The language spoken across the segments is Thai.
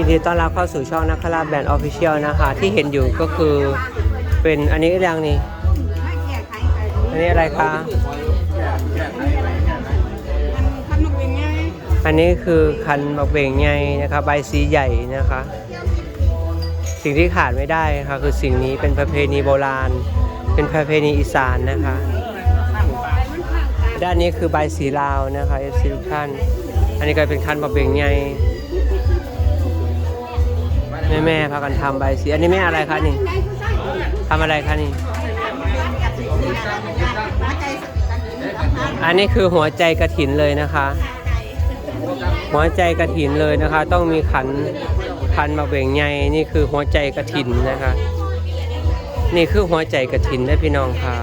ยินดีต้อนรับเข้าสู่ช่องนักคราแบรนด์ออฟฟิเชียลนะคะ ที่เห็นอยู่ก็คือเป็นอันนี้เรื่องนี้อันนี้อะไรคะ อันนี้คือคันบักเบงใหญ่นะคะใบสีใหญ่นะคะ สิ่งที่ขาดไม่ได้ค่ะคือสิ่งนี้เป็นประเพณีโบราณ เป็นประเพณีอีสานนะคะ ด้านนี้คือใบสีลาวนะคะเอฟซีทุกท่าน อันนี้ก็เป็นคันบักเบงใหญ่ แม่แม่พากันทำใบสีอันนี้แม่อะไรคะนี่ทำอะไรคะนี่ อันนี้คือหัวใจกระถินเลยนะคะ หัวใจกระถินเลยนะคะ ต้องมีขันขันมาเบ่งใหญ่นี่คือหัวใจกระถินนะคะ นี่คือหัวใจกระถินได้พี่น้องค่ะ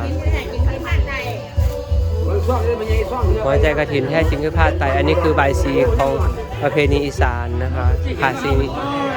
หัวใจกระถินแท้จริงคือผ้าไตรอันนี้คือใบสีของประเพณีอีสานนะคะผ่าซี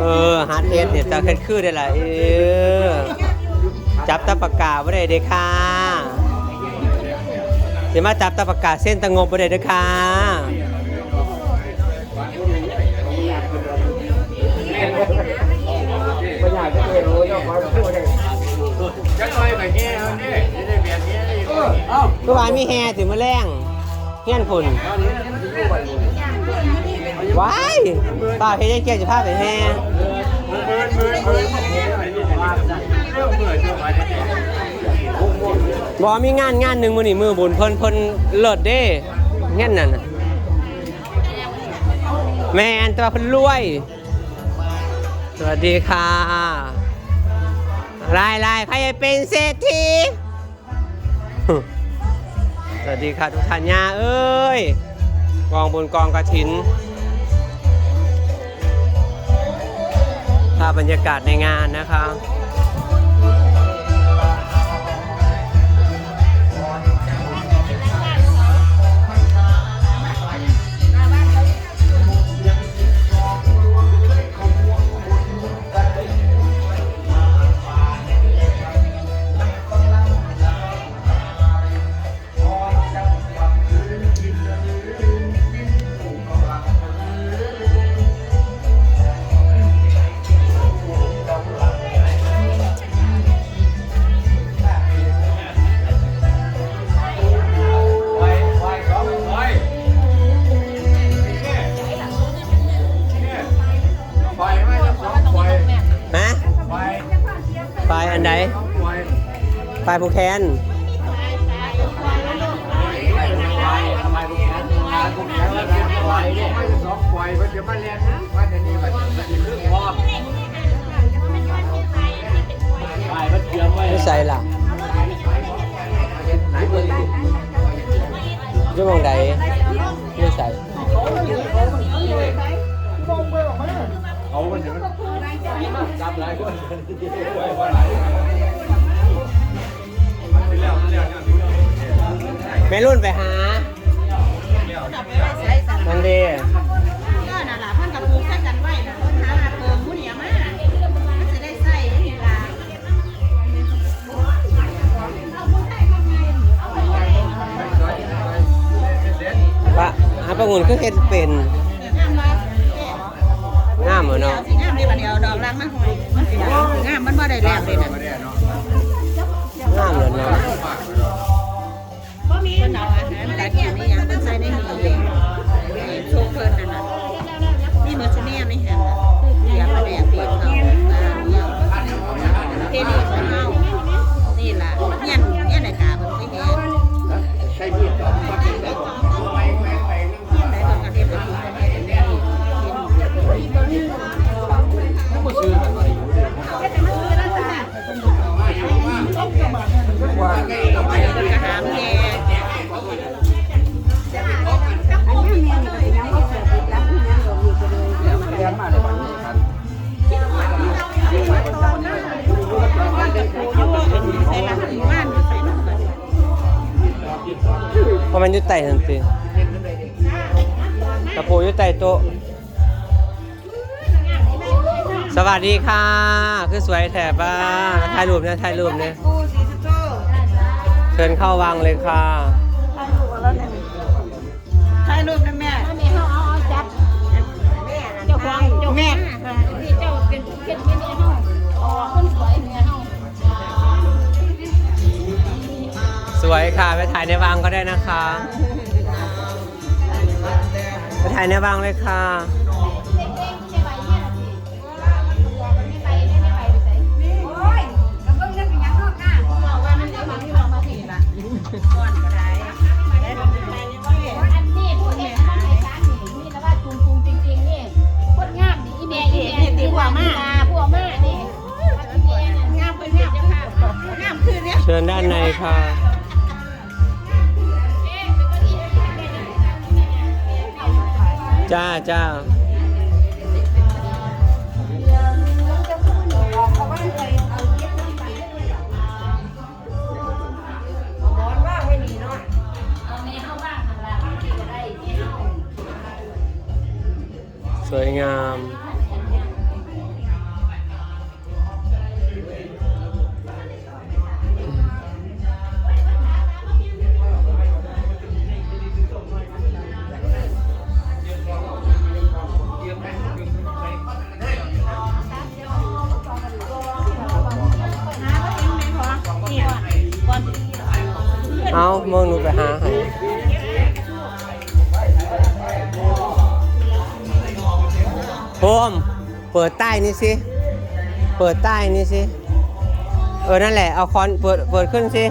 เออฮาร์ดเอสเนี่ยจะขึ้นคือได้ละเออจับตะปากกาบ่ได้เด้ค่ะสิมาจับตะปากกาเส้นตะงบบ่ได้เด้ค่ะ จะต่อยไปแง่เขาเนี่ยจะได้แบบนี้เอ้าเมื่อวานมีแฮถึงมาแรงเฮียนพุ่นว้ายป้าเฮ็ดให้เกียรติภาไปแฮเมินเมินเมินเรื่องเมื่อเจอมาเนี่ยบ่มีงานงานหนึ่งมื้อนี้มือบุญเพิ่นเพิ่นเลิศเด้เฮียนนั่นน่ะแม่นแต่ว่าเพิ่นรวย สวัสดีค่ะ ลายลายใครจะเป็นเศรษฐีสวัสดีค่ะทุกท่านยาเอ้ย กองบุญกองกระถินภาพบรรยากาศในงานนะคะ ไฟล์อันไหนปไฟล์ผู้แคนทำไมลูกแขนงานลูกแขนแล้วนะไปเนี่ะจะมองไปมันเกี่ยวไม่ใส่ล่ะไหน เบอร์อยังมองใดไม่ใส่เอามันจะมันจับหลายคนแม่รุ่นไปหานั่นดีก็น่ะล่ะเพิ่นกับปลูกใส่กันไว้น่ะเพิ่นหาเติมมื้อนี้มามันสิได้ใส่นี่ล่ะปะหาประ nguồn คือเฮ็ดเป็นงามบ่แก่ งามเหรอเนาะสิงามนี่บัดเดียวดอกรังมาห้อยงามมันบ่ได้แล้วเลยนะไม่ได้เนาะงามเลยเนาะ มันอยู่ใต้ทันทีตะปูอยู่ใต้โต๊ะสวัสดีค่ะ คือสวยแถบบ้าถ่ายรูปนะถ่ายรูปนะปูสีสโตเชิญเข้าวังเลยค่ะถ่ายรูปนะแม่อันนี้เขาเอาเอาจับเจ้าของเจ้าแม่ วยค่ะไปถ่ายในวังก็ได้นะคะไปถ่ายในวังเลยค่ะบอกว่ามันจะมาที่เรามาถึงละก่อนก็ได้ได้ลงไปนี่ว่าอันนี้ผู้เอ็ดมันไปสารนี่นี่แล้วว่าจุงจุงจริงๆนี่คนงามนี่อีแม่อีแม่ตีพวกมาพวกมานี่อีแม่น่ะงามเป็นงามจ้ะค่ะงามคืนเนี้ยเชิญด้านในค่ะ ม่เฮาสวยงาม มเปิดใต้นี่สิ เปิดใต้นี่สิ เออ นั่นแหละ เอาคอน เปิด เปิดขึ้นสิ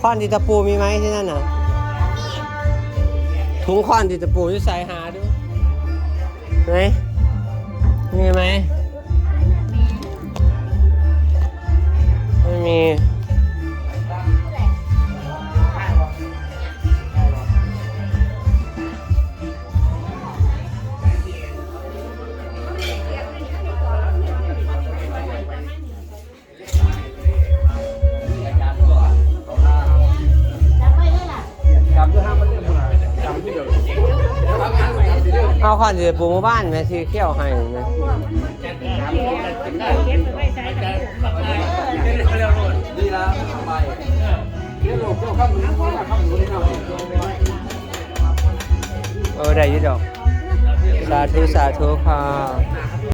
คอนติตะปูมีไหมที่นั่นน่ะ ถุงคอนติตะปูจะใส่หาดูไหนมีไหม ไม่มี คอนจะปูมาบ้านแม่ที่เขี้ยวให้นะดีละสบายเรื่องโลกก็ข้าหนุนข้ามหนุนข้หนุนเออได้ยี่ดอก สาธุ สาธุค่ะ